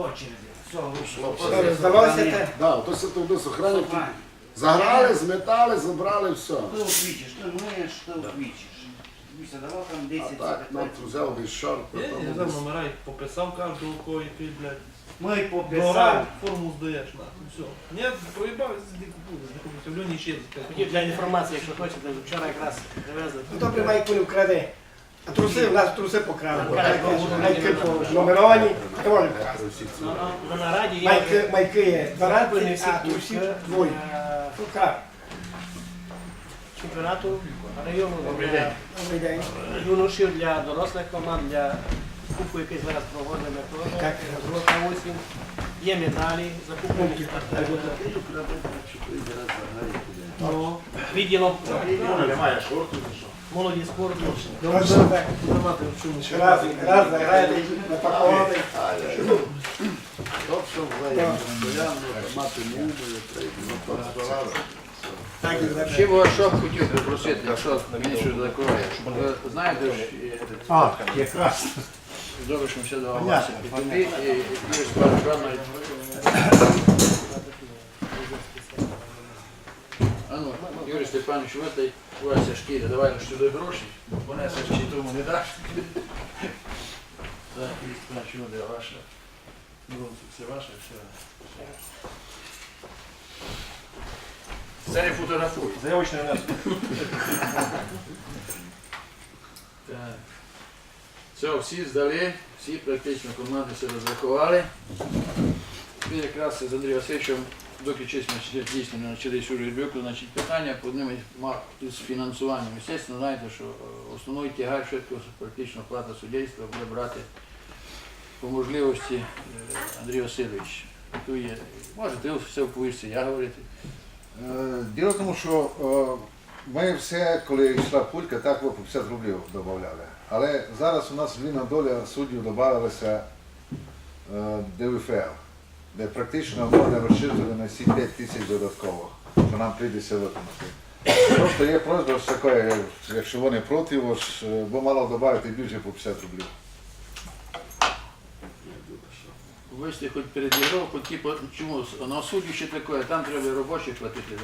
очереди. Все, вийшло. Що, те? Да, то все туди сохранить. Стопа. Заграли, зметали, забрали, все. Що вквічиш, що миєш, що вквічиш. Давав там А 10 так, ну, взяв Я не знаю, номера їх пописав кожного кого який, блядь. Ми Дорав, пописав. форму здаєш, нахуй, все. Ні, проїбався, не купую, не купую. В Льоні ще для інформації, якщо хочете, вчора якраз привезли. Ну добре, майку не вкраде. А труси, в нас труси покрали. Майки номеровані, доволі вкрали. Ну, На нараді я Майки, майки є Закуплені 12, всі а трусів двоє. Вкрали. чемпіонату району для. Добрий день. юношів, для дорослих команд, для кубку, який зараз проводимо Так. золота осінь. Є медалі, закуплені е, ну, відділом молоді спорту. Добре, так. Давати в. Раз, раз заграєте, напакований. То, що вже постоянно, мати ну, так. Ще вас що хотів би просити, якщо щось закриває. Знаєте, А, якраз. Ми все до вас і Юрій Степанович, а ну, Юрій Степанович, ви та й Вася шкіря, давай ж сюди гроші, понесеш чи тому не даш. Так, Юрій Степанович, ну, де ваша? Ну, це ваше, все. Це не фотографуй. Заявочний внесок. Так. Все, всі здали, всі практично команди все розрахували. Ми якраз з Андрієм Васильовичем, доки чесно дійсно не почали Шурі значить питання по ним з фінансуванням. Звісно, знаєте, що е, основний тягар швидко практично плата суддівства буде брати по можливості е, Андрій Васильович. Тут є, можете ви все вповісти, я говорити. Е, Діло в тому, що ми все, коли йшла пулька, так по 50 рублів додавали. Але зараз у нас вільна доля суддів додавалася е, ДВФЛ, де практично можна розчитувати на всі 5 тисяч додаткових, що нам прийдеться виконати. Просто є просьба ж така, якщо вони проти, е, бо мало додати більше по 50 рублів. Вийшли хоч перед євро, хоч типу, чому на суді ще таке, там треба робочих платити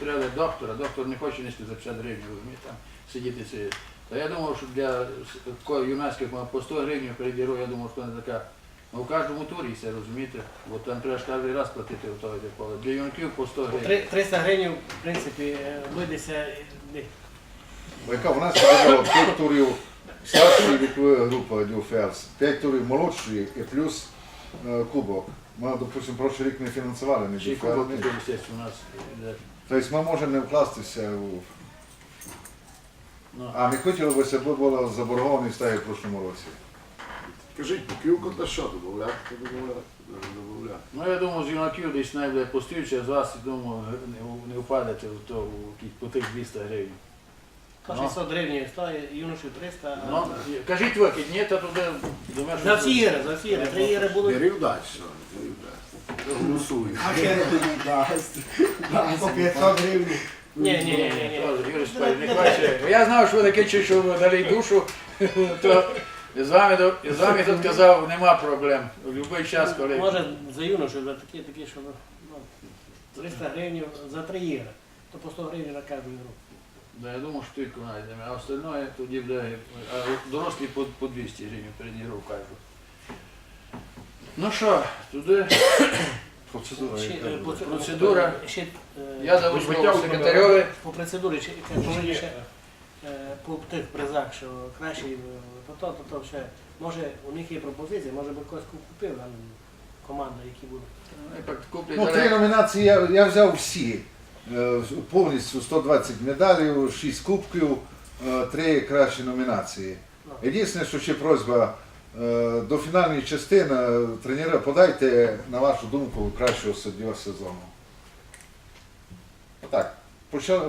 треба доктора, доктор не хоче нести за 50 гривень, там сидіти це. Та я думав, що для юнацьких мав по 100 гривень перед євро, я думав, що не така. Ну, у кожному турі це розумієте, бо там треба ж кожен раз платити в той депо. Для юнаків по 100 гривень. 300 гривень, в принципі, е, вийдеться. е, Бо яка в нас було 5 турів старшої вікової групи ДЮФЕРС, 5 турів молодшої і плюс е, кубок. Ми, допустимо, прошлий рік не фінансували ні Ще кубок естественно, у нас йде. Тобто ми можемо не вкластися у... Ну, А не хотілося б, щоб було заборгованість так, як в прошлому році. Кажіть, поківку та що додавляти, то додавляти. Ну, я думаю, з юнаків десь найбуде постійче, з вас, думаю, не, не впадете в то, в по тих 200 гривень. По 600 гривень стоїть, юношів 300. а- Ну, кажіть викид, ні, то туди думаю, За всі ігри, за всі ігри. Три ігри будуть. Вірив далі, вірив далі. Голосую. А ще по 500 гривень. Ні, ні, ні, ні, ні. Юрій Степанович, не хоче. Я знав, що ви таке чуть, що ви дали душу, то з вами, з вами тут казав, нема проблем. В будь-який час, коли... Може за юношів, за такі, такі, що ну, 300 гривень за три ігри. То по 100 гривень на кожну ігру. Да, я думав, що тільки знайдемо, а остальное тоді буде, а дорослі по, по 200 гривень перед ігрою кажуть. Ну що, туди Процедура. Ще, яка е, по- Процедура. Ще, е, я дав слово секретарьові. по процедурі, ще, ще, ще, е, по тих призах, що краще, е, то, то, то, то все. Може, у них є пропозиція, може би когось купив там команда, які будуть. Ну, і так куплять, Ну, три але номінації я, я взяв всі. Е, Повністю 120 медалів, 6 кубків, е, три кращі номінації. Єдине, що ще просьба е, до фінальної частини тренера подайте, на вашу думку, кращого суддю сезону. Так,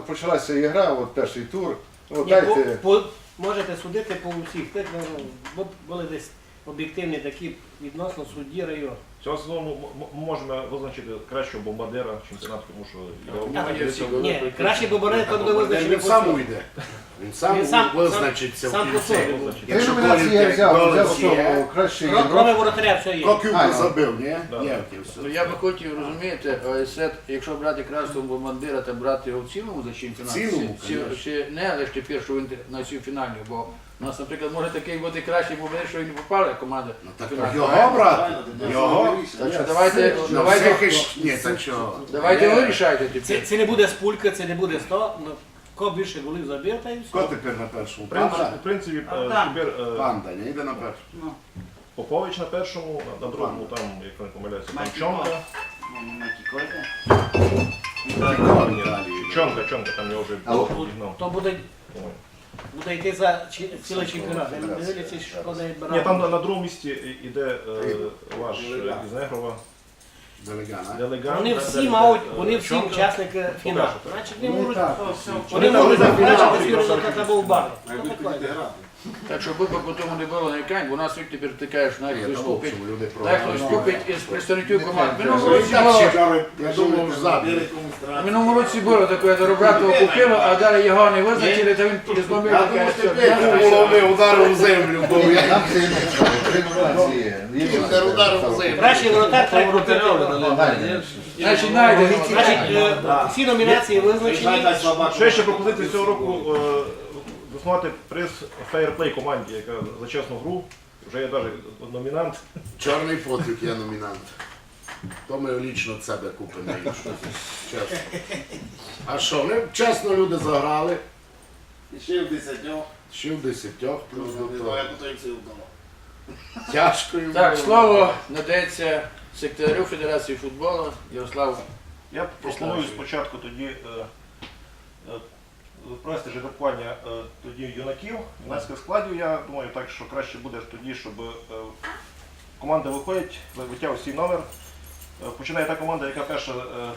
Почалася ігра, от перший тур. От Ні, по, дайте. по, можете судити по усіх тих, ну, бо були десь об'єктивні такі відносно судді району. Цього сезону м- м- можемо визначити кращого бомбардира чемпіонату, тому що його Так, є всі. Ні, краще Він сам уйде. Він сам Він сам- визначиться сам в по кінці. собі. Три Якщо номінації я взяв, взяв що є, кращий Кроме ігрок. воротаря все є. А, забив, ні? Да. Ні. Ну, я би хотів розуміти, Ойсет, якщо брати красного бомбардира, то брати його в цілому за чемпіонат? В цілому, конечно. чи не лише першу інтер- на цю фінальну, бо у нас, наприклад, може такий бути кращий бомбардир, що він не попав як команда. Ну так Фінал. його брати. Його. Так що давайте, Ну, давайте, всіх іш- Ні, так що. давайте ви рішайте Це, тепер. це не буде спулька, це не буде 100, ну, ко більше голів забив, та і Хто тепер на першому? в принципі, Панда? в принципі е, тепер е, Панда, не йде на першому. Ну, Попович на першому, на, на другому там, як не помиляюся, там Майки Чонка. ну. Чонка, Чонка, там я вже підігнав. То буде, по-моєму. Буде йти за чи- цілий чемпіонат. Не дивляться, що не Ні, там на, на другому місці і- іде е, ваш е, із Негрова Делегана. делегат. Вони всі мають, вони всі учасники фіналу. Значить, не Ну, можуть, вони можуть значить, фінал, бачити і свій результат або в бар. Так що би по тому не було нарікань, бо у нас як тепер тикаєш на Ні, хтось купить. Так, хтось купить із представників команд. Минулого Ну, році було, Я думав, ззаду. в минулому році було таке, до Робратова купило, а далі його не визначили, то він розбомбив Я таке. думав, все, тепер знаєш, був головний удар у землю. Там це три номінації. ударив у землю. Кращий воротар треба робити. Значить, знайдемо. Значить, е, всі номінації визначені. Ще ще пропозиція цього року е, приз фейерплей команді, яка за чесну гру. Вже є навіть номінант. Чорний потік я номінант. То ми лічно від себе купимо. якщо Чесно. А що, вони чесно люди заграли. І Ще в десятьох, Ще в десятьох, плюс до того. як то це вдало. Тяжко їм Так, було. слово надається секретарю Федерації футболу Ярославу. Я пропоную спочатку тоді е, е, провести жеребкування е, тоді юнаків, юнацьких складів. Я думаю, так що краще буде тоді, щоб е, команди виходять, витягують свій номер. Е, Починає та команда, яка перша, е,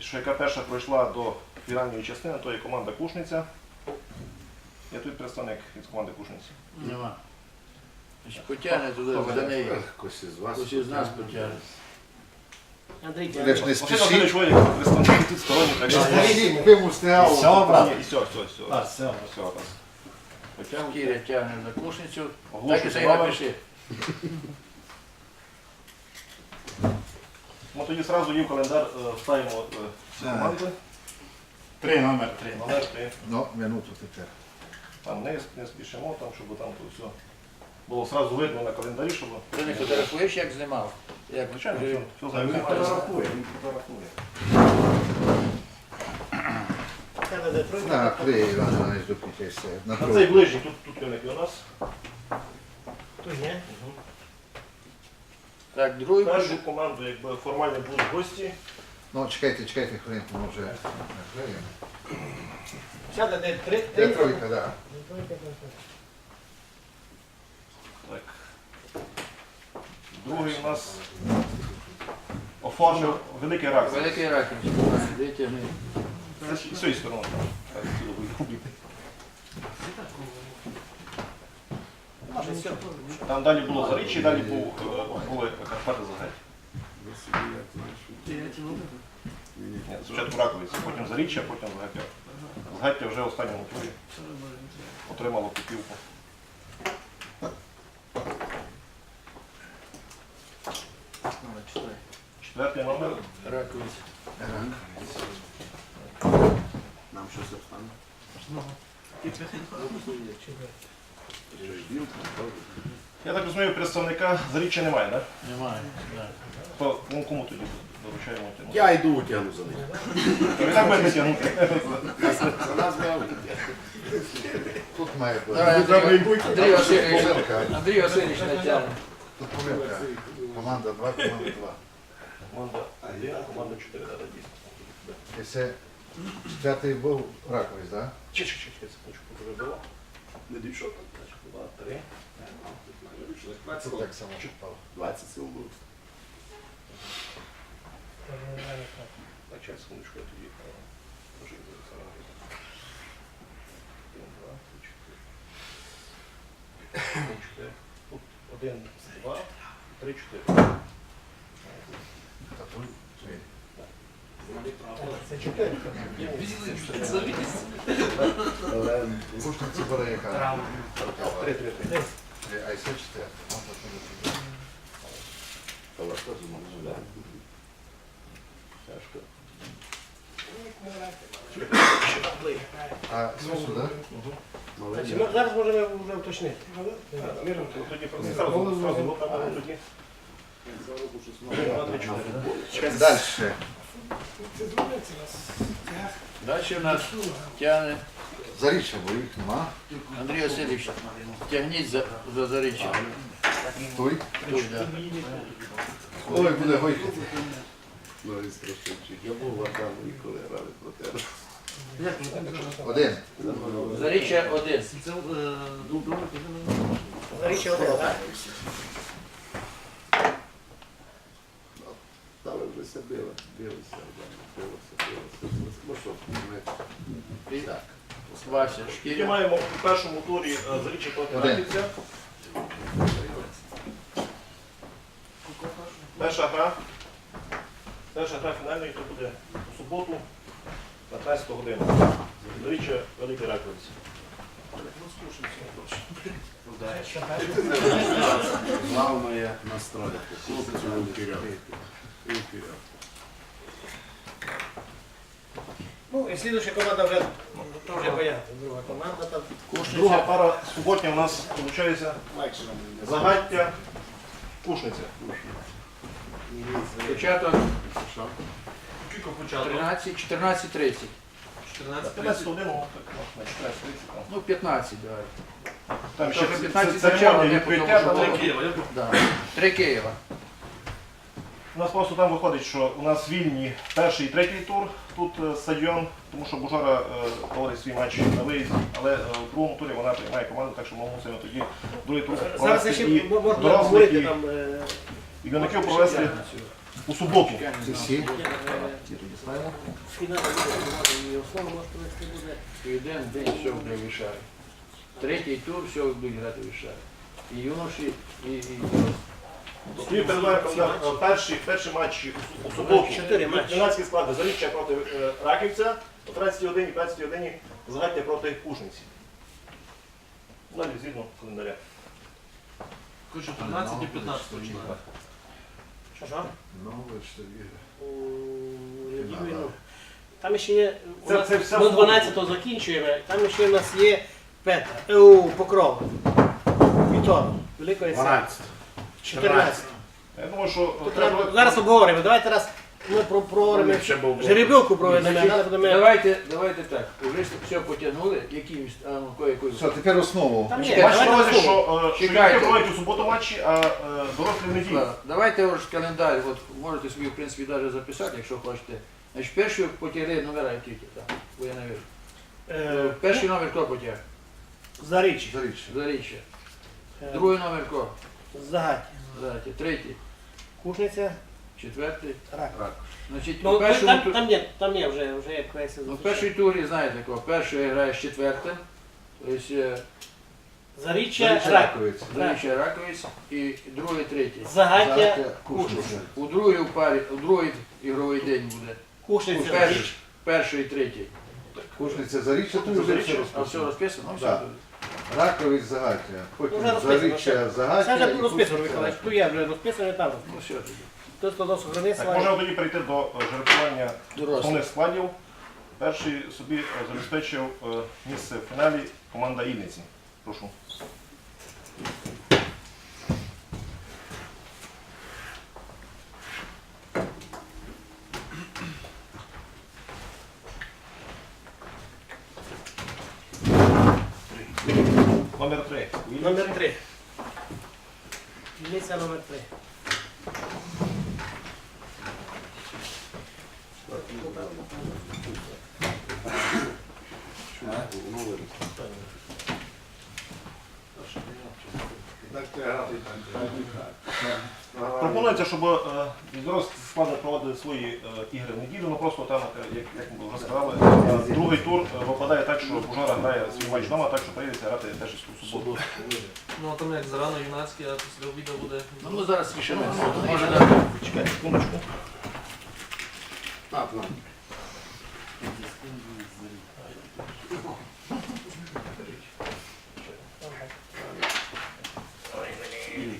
що яка перша пройшла до фінальної частини, то є команда Кушниця. Я тут представник від команди Кушниці. Нема. Потягне туди за неї. Хтось із вас. Хтось із нас потягне. Андрій, Але ж не. Васильович тут сторонній. так що- ви мусите Ні, аут. І все, все, все. А, все. Все, раз. Потягнути. Кіря тягне за кушницю. Так і Оголошую це і напиши. Ми тоді одразу в календар е, вставимо е, всі Так. команди. Три, номер три. Номер три. Ну, минуту тепер. Там не, не спішимо, там, щоб там то все було одразу видно на календарі, щоб... Ти не фотографуєш, як знімав? Як Звичайно, все, все займається. він фотографує. Так, клей, Іван Іванович, допітайся. На цей ближній, тут, тут юники у нас. Тут є. Так, другий Першу команду, якби формально будуть гості. Ну, чекайте, чекайте хвилинку, може наклеїмо. Сядете три, Де три. тройка, так. Так. Другий у нас оформив великий рак. Великий раком. Витягни. Це з цієї сторони. Так. Там далі було Заріччя, далі був, е, були Карпати Загать. Спочатку Раковиці, потім Заріччя, потім Загаття. Загаття вже в останньому турі отримало купівку. Четвертий номер. Раковиця. Нам щось обстане. Я так розумію, представника Заріччя немає, так? Немає. ну, кому тоді доручаємо тему? Я йду утягну за них. Ви так будете тягнути. За нас не Тут має бути. Давай, Андрій, Андрій Васильович. Андрій Васильович натягне. Тут помилка. Команда 2, команда 2. Команда 1, команда 4, да, да, Если пятый был Раковець, да? Чи, чи, чи, я хочу было. Не дійшов, так, два, три. Ну, це так само 20 сил було. Так, секундочку, я тоді. Е, один, два. Один, два. 3-4. Це чотирка. Але можна це бере яка. 3-3-3. А це чотирка. Тяжко. А смисл? Значить, ми Зараз можемо вже уточнити. Мірно, тоді просто зразу, зразу, ну, тоді. Чотири. Далі. Далі у нас тягне Заріччя, бо їх нема. Андрій Васильович. Тягніть за, за заріччя. Той. Тут, да. Ой, буде гойки. Ну, і страшничик. Я був в Адаму і коли грали проти. Один. Заріччя один. Заріччя один, так? Стали вже ся били. Билися, билися, билися. Ну що, ми... Так. Вася, шкіря. маємо у першому турі е, Заріччя проти. Раківця. Перша гра. Перша гра фінальної то буде у суботу, 15 годину. Заріччя Великий Раковець. Главное настрой. Хлопцю. І вперед. Ну, і слідуюча команда вже, то вже друга команда там. Друга пара суботня у нас виходить Загаття Кушниця. Початок Що? 13, 14.30. 15 годину, так, на 14.30. там. Ну, 15, давай. Там ще Трохи 15 це- почало, церемонія не відкриття. там Києва. Да. Три Києва. У нас просто там виходить, що у нас вільні перший і третій тур тут е, стадіон, тому що Бужора е, проводить свій матч на виїзді, але е, у другому турі вона приймає команду, так що ми мусимо тоді другий тур Зараз провести ще і можна дорослих, говорити і там. е, і юнаків провести у суботу. Один день все буде вирішає. Третій тур все будуть грати вирішає. І юноші, і, і е, перший, перший матч у, суботу. Чотири матчі. 12 склади. Заріччя проти е, Раківця, о 13 годині, 15 годині Загаття проти Кушниці. Далі згідно календаря. Хочу 13 і 15 числа. Що що? Ну, ви ж. У неділю, ну, Там ще є, у Це- нас це все до в 12 закінчуємо, там ще у нас є Петра, е, у Покрова, Вітор, Великої Сили. 12. 14. Я думаю, що Тут треба. треба- Зараз обговоримо, давайте раз ми про проговоримо, Ще був жеребілку проведемо, Значить, далі будемо... Давайте, давайте так. Уже все потягнули, якимось, а ну. Все, тепер основу. Там є, Чекайте, Бачите, давайте увазі, основу. що, е, що Чекайте. проводять у суботу матчі, а е, дорослі в неділю. Давайте ось календар, от можете собі в принципі навіть записати, якщо хочете. Значить, перший потягли номера тільки, так, бо я не вижу. Е, Перший номер хто потяг? Заріччя, Заріччя. Заріччя. е, Другий номер хто? Загаття, Заріччя. Третій. Кушниця, Четвертий. Рак. Значить, Ну, у першому там, ту- там є, там є вже, вже як весь ну, в першій турі, знаєте, кого? Перший грає з четвертим. Тобто е, Заріччя, Рак. Заріччя Раковець і другий, третій. Загаття, Загаття, Кушниця. У другій у парі, у другий ігровий день буде. Кушниця, Перший, перший і третій. Кушниця Заріччя, тут вже все А все розписано. розписано? Ну, все. Да. Раковець Загаття. Потім Вже розписано, Заріччя Це Загаття. вже і розписано, Кушниця. Миколаївич, тут є вже розписано, там. Ну все тоді. Тут складав Так, можемо тоді перейти до е, жеребкування Дорослі. основних складів. Перший собі е, забезпечив е, місце в фіналі команда Ільниці. Прошу. Номер три. Номер три. Дільниця номер три. Так, так. Пропонується, щоб е, відрост складно проводили свої е, ігри в неділю, ну просто там, е, як, як ми вже сказали, другий тур випадає так, що Бужара грає свій матч вдома, так що приїдеться грати теж у суботу. Ну а там як зарано юнацький, а після обіду буде. Ну, ми зараз рішимо. Може, да. Чекай, секундочку. Так,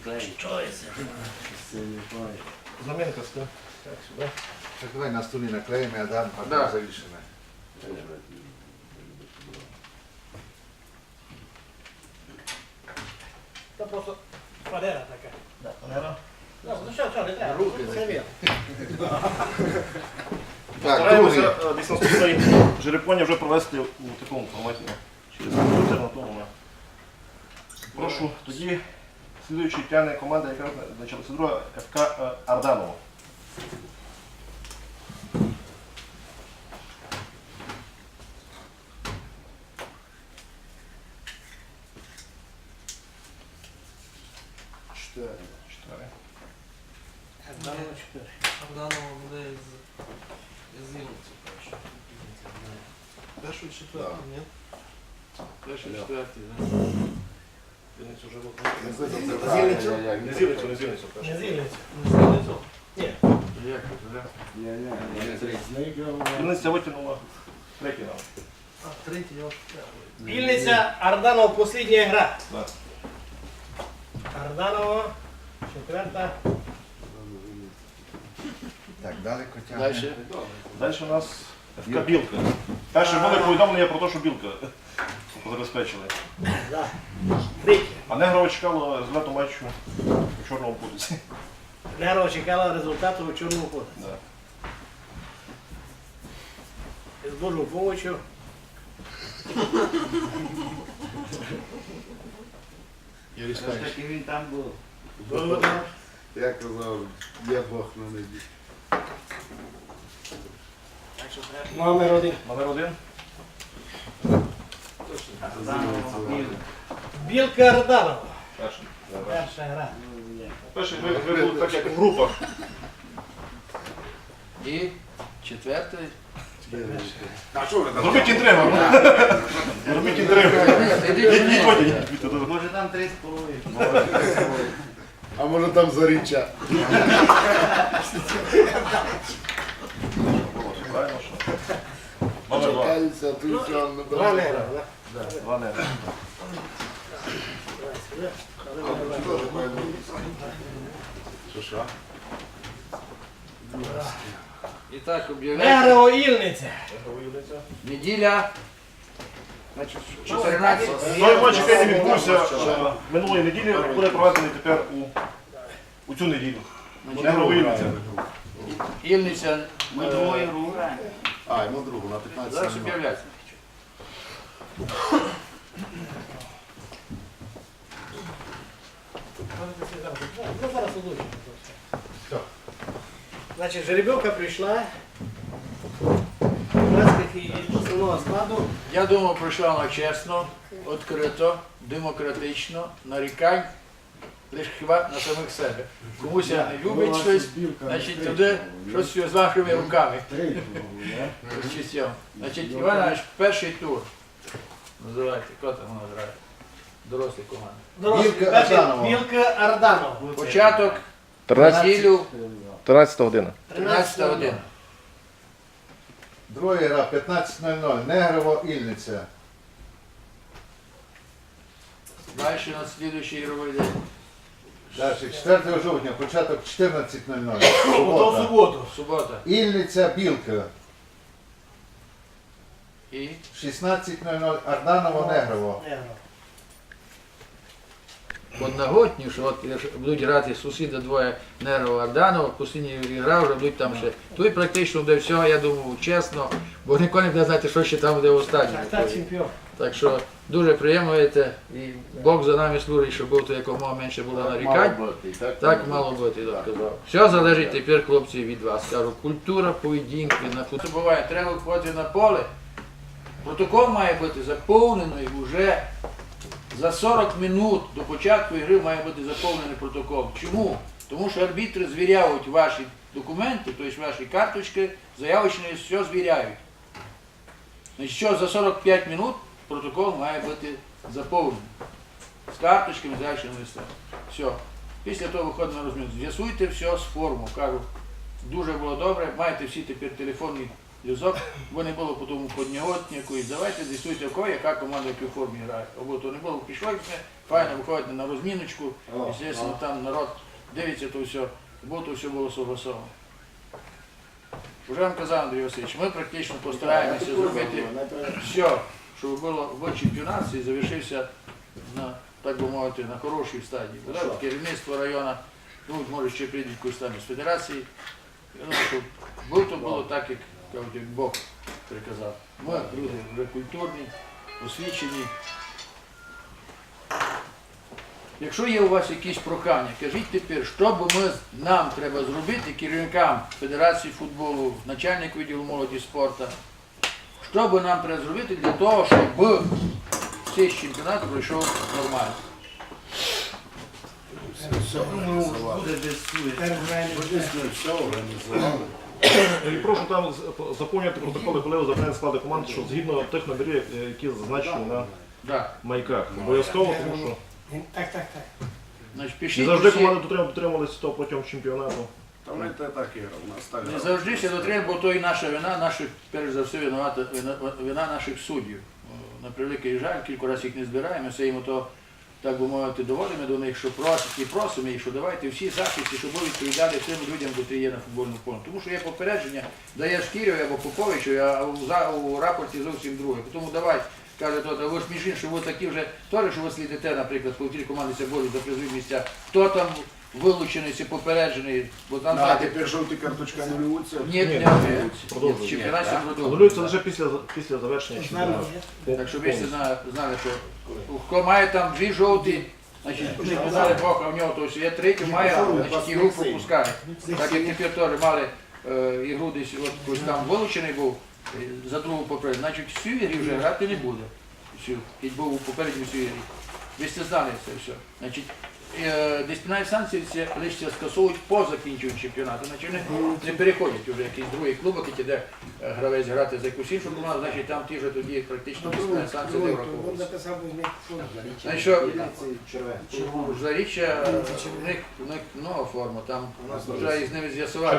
ну. Или клей. Знаменка ска. Так, сюди. Так давай на столі наклеїмо, я дам, а Да. там завішено. Це просто фанера така. Да, Валера. Ну, ну що, що, не треба. Руки Це вір. Так, другий. е, десь наступний жеребкування вже провести у такому форматі через комп'ютер на тому. Прошу, тоді слідуючий тягне команда, яка почалася друга ФК Арданово. Чотири. Чотири. Данило чотири. Богданова буде з, з Ілиці першу. Першу чи четверту, ні? Перший, четвертий, да. Зіницю вже Не знаю, це Не правильно. зілицю, не зілицю. Не зілиться. Не з Ілицю? Ні. Як це, да? Зіниця витягнула третій нам. А, третій, я вже четвертий. Ільниця Арданов, последня гра. Да. Арданово, четверта. Так, далеко тягне. Дальше. Далі у нас ФК Білка. Перше були повідомлення про те, що Білка забезпечили. Да. Третя. А Негрова чекало результату матчу у Чорному Путиці. Нерво чекала результату у чорному коду. Да. З Божою помощью. Все ж Стаївич. таки він там був. Я казав, є Бог на небі. Номер один. Номер один. Білка Арданова. Перший. Перша гра. Перший ви, ви були так як в групах. І четвертий. А що ви там? Зробіть інтригу. Зробіть інтригу. Ідіть ходіть. Ідіть. Може там три з половиною. А може там заріччя? Правильно, що? Номер два. Чекається, ти що Два не. І так об'являється. Негрево Ільниця. Неділя. Значить, 14. Той матч, який не відбувся е, минулої неділі, буде проведений тепер у, у цю неділю. Негрова Ілліця. Ільниця. Ми е, двоє гру граємо. А, йому другу на 15 Зараз минут. об'являється. Ну, зараз озвучимо. Значить, жеребьовка прийшла. І основного складу. Я думаю, пройшла вона чесно, відкрито, демократично, нарікань лише хіба на самих себе. Комусь не любить щось, значить туди щось з вашими руками. Значить, Іван Іванович, перший тур. Називайте, хто там вона грає? Дорослі команди. Білка Арданова. Початок, неділю, 13 година. 13 година. Друга гра 15.00. Негрово Ільниця. Далі на слідуючий ігровий день. Далі 4 жовтня, початок 14.00. Ото Субота. суботу. Субота. Ільниця Білка. І 16.00 Арданово Негрово. Негрево. Одногодні, що от якщо будуть грати сусіди двоє Нерова Арданова, постійні гра вже будуть там ще. Тут практично буде все, я думаю, чесно, бо ніколи не буде знати, що ще там буде в останній. Шахтар. Так що дуже приємно і Бог за нами служить, щоб було якомога менше було нарікань. Так мало бути, так казав. Все залежить тепер, хлопці, від вас. Кажу, культура поведінки на футбол. Буває, треба виходити на поле. Протокол має бути заповнений вже За 40 минут до початку ігри має бути заповнений протокол. Чому? Тому що арбітри звіряють ваші документи, тобто ваші карточки, заявочні, все звіряють. Значить, що за 45 минут протокол має бути заповнений. З карточками, заявочними листами. Все. Після того виходимо на розмінку. З'ясуйте все з форму. Кажу, дуже було добре, маєте всі тепер телефонний зв'язок, бо не було потім поднягот ніякої. Давайте з'ясуйте, в кого яка команда в якій формі грає. Або то не було, пішло і все, файно виходите на розміночку, і, звісно, там народ дивиться то все, бо то все було согласовано. Вже вам казав Андрій Васильович, ми практично постараємося зробити все, щоб було в чемпіонаті і завершився на, так би мовити, на хорошій стадії. Так, керівництво району, ну, може ще прийдуть якусь там із федерації. Я думаю, що було то було так, як як Бог приказав. Ми люди вже культурні, освічені. Якщо є у вас якісь прохання, кажіть тепер, що би ми, нам треба зробити, керівникам Федерації футболу, начальник відділу молоді спорту, що би нам треба зробити для того, щоб цей чемпіонат пройшов нормально. Дійсно, все організували. І прошу там заповнювати протоколи, коли ви склади команд, що згідно тих номерів, е, які зазначені на майках. Обов'язково, тому що Так, так, так. Значить, не пишіть завжди усі- команди дотримувалися дотримувалися того протягом чемпіонату. Та вони те так і у нас так. Не завжди все дотримує, бо то і наша вина, наших, перш за все, винувата вина, вина наших суддів. О, На превеликий жаль, кілька разів їх не збираємо, все їм то, так би мовити, доводимо до них, що просять і просимо їх, що давайте всі захисті, щоб ви відповідали тим людям, які є на футбольному полі. Тому що є попередження, дає Шкірєві або Поповичу, а у, рапорті зовсім друге. Тому давай, каже тот, а ви ж між іншим, ви такі вже теж, що ви слідите, наприклад, коли ті команди болі за призові місця. Хто там вилучений, чи попереджений, бо там А тепер жовті карточки анулюються. ні, Ні, не продовжують. В чемпіонаті лише після, після завершення чемпіонату. Так щоб ви всі зна- знали, що хто має там дві жовті, значить не казали Бог, а в нього то є третю має, значить ігру пропускає. Так як тепер теж мали е, ігру десь, от ось там вилучений був е, за другу попередню, значить всю ігрі вже грати не буде. Всю, який був у попередній всю ігрі. Ви всі знали це все. Значить, дисциплінарні санкції це лише скасовують по закінченню чемпіонату. Значить вони не переходять вже якийсь другий клуб, який де е, гравець грати за якусь іншу команду, значить там ті вже тоді практично дисциплінарні санкції не враховуються. Знаєш що, заріччя, в них, в них нова форма, там вже із ними з'ясувати.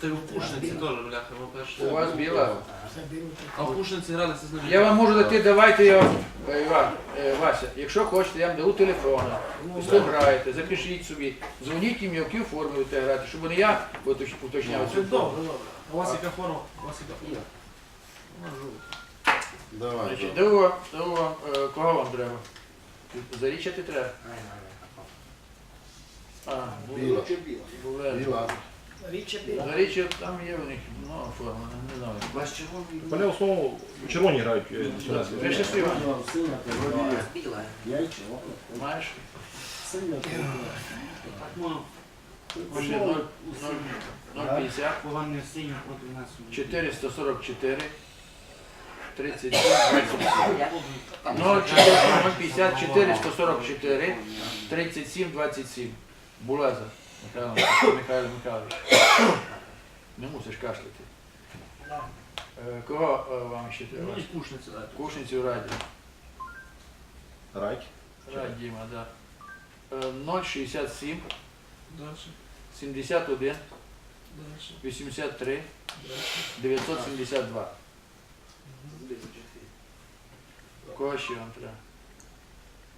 Ти у Пушниці теж, бляха, перше. У вас біла. А в Пушниці гралися з ними. Я вам можу дати, давайте я, е, Іван, е, Вася, якщо хочете, я вам даю телефон, ви граєте, запишіть собі, дзвоніть їм, які форми ви будете грати, щоб не я уточ- уточняв цю форму. добре, добре. А у вас яка форма? У вас яка форма? Давай, Значить, давай. е, кого вам треба? Зарічати треба. А, Біла. Буле. Біла. Річчя біла. Заріччя, там є у них нова форма, не знаю. Ваш червоний. Вони в основному червоні грають. е, дисциплінарці. Ви ще Іван, Біла. маєш? Ну, Ви ще 0, 050. Поганий синій проти нас. 444 37 27. 050 444 37 27. Булеза Михайло Михайло Михайлович. Не мусиш кашляти. Е, Кого е, вам ще треба? Ну і Пушниці. Кушницю раді. Райк. Раді Діма, да. Е, 067 Далі, 71 далі, 83 далі. 972. Кого вам треба?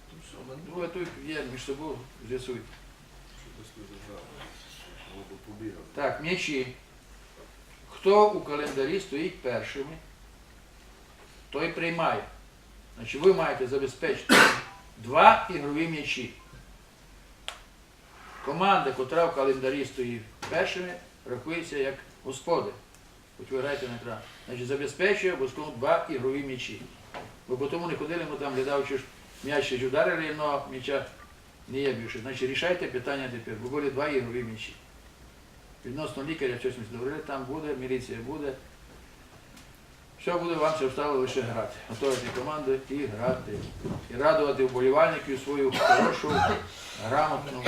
Тут все, в мене. Друге тут є між собою, з'ясуйте. Так, м'ячі. Хто у календарі стоїть першими, той приймає. Значить, ви маєте забезпечити два ігрові м'ячі. Команда, котра в календарі стоїть першими, рахується як господар. Хоч ви на екран. Значить, забезпечує обов'язково два ігрові м'ячі. Бо по тому не ходили, ми там глядав, чи ж м'яч ударили, але м'яча не є більше. Значить, рішайте питання тепер, бо були два ігрові м'ячі. Відносно лікаря щось ми говорили, там буде, міліція буде. Все буде вам все встало лише грати. Готувати команди і грати. І радувати вболівальників свою хорошу, грамотну.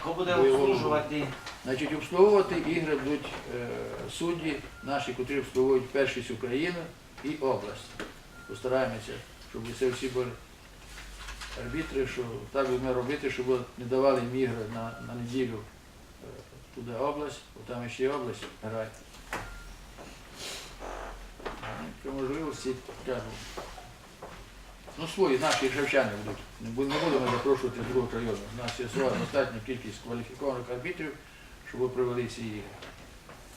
Хто буде Бойовому. обслужувати? Значить, обслуговувати ігри будуть е, судді наші, котрі обслуговують першість України і область. Постараємося, щоб це всі були арбітри, що так будемо робити, щоб не давали їм ігри на, на неділю е, туди область, бо там ще є область грати. Ну, можливості кажу. Ну, свої, наші шевчани будуть. Не будемо запрошувати з другого району. У нас є своя достатня кількість кваліфікованих арбітрів, щоб провели ці ігри.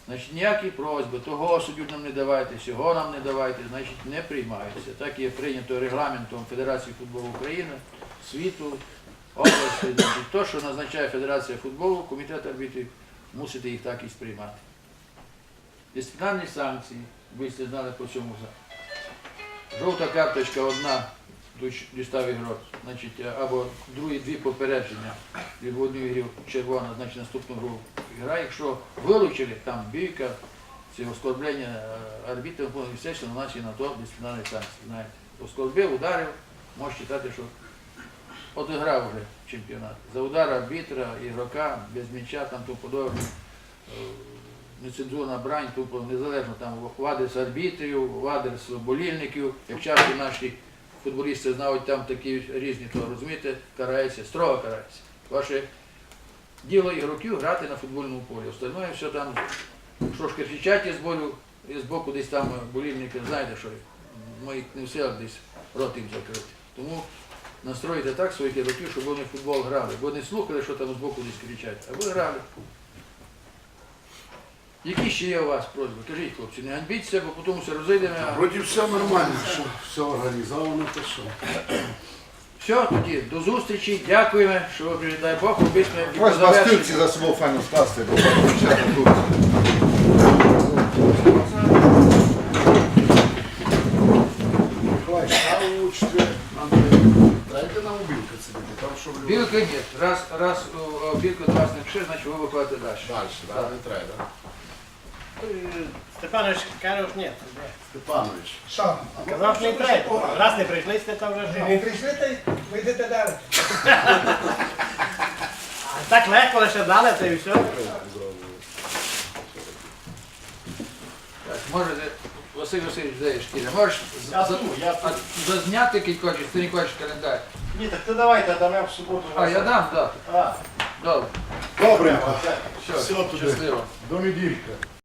Значить, ніякі просьби, того суддю нам не давайте, всього нам не давайте, значить, не приймаються. Так є прийнято регламентом Федерації футболу України, світу, області. Значить, то, що назначає Федерація футболу, комітет арбітрів, мусите їх так і сприймати. Дисциплінарні санкції, ви знали по цьому. за- Жовта карточка одна дістав ігрок, значить, е, або другі дві попередження від в одній грі червона, значить наступну гру гра. Якщо вилучили там бійка, це оскорблення е, арбітром, ну, і все, що на нас є на то дисциплінарні санкції. Знаєте, оскорбив, ударив, можеш читати, що одіграв вже чемпіонат. За удар арбітра, ігрока, без м'яча, там тому подобне. Нецензурна брань, тобто незалежно там в адрес арбітрів, в адрес болільників, як часто наші футболісти знають там такі різні, то розумієте, карається, строго карається. Ваше діло ігроків грати на футбольному полі. Остальное все там, що ж кричать із болю, і з боку десь там болільники, знаєте, що ми не в силах десь рот їм закрити. Тому настроїте так своїх ігроків, щоб вони футбол грали, бо не слухали, що там з боку десь кричать, а ви грали. Які ще є у вас просьби? Кажіть, хлопці, не ганьбіться, бо потім все розійдемо. Вроді все нормально, що все організовано, то що. Все, тоді до зустрічі, дякуємо, що ви прийшли. дай Бог, обіцяємо і Ось бастильці за собою файно скласти, бо почати тут. А Андрій, дайте нам білка сидіти, там що в Білка ні. Раз, раз о, о, білка до вас не пише, значить ви виходите далі. Далі, да, не треба. Степанович каже, ні. Степанович. Що? Казав, що не треба. Раз не прийшли, сте там вже Не прийшли, та й ви йдете далі. А так легко лише дали, це і все. Так, можете, Василь Васильович, де є шкіра? Можеш за- Я за- тут, я а, тут. зазняти кілька хочеш, ти не хочеш календар. Ні, так то давайте, дамо в суботу. А, я дам, так. А, Добре. Добре, Все, Все туди. щасливо. до неділька.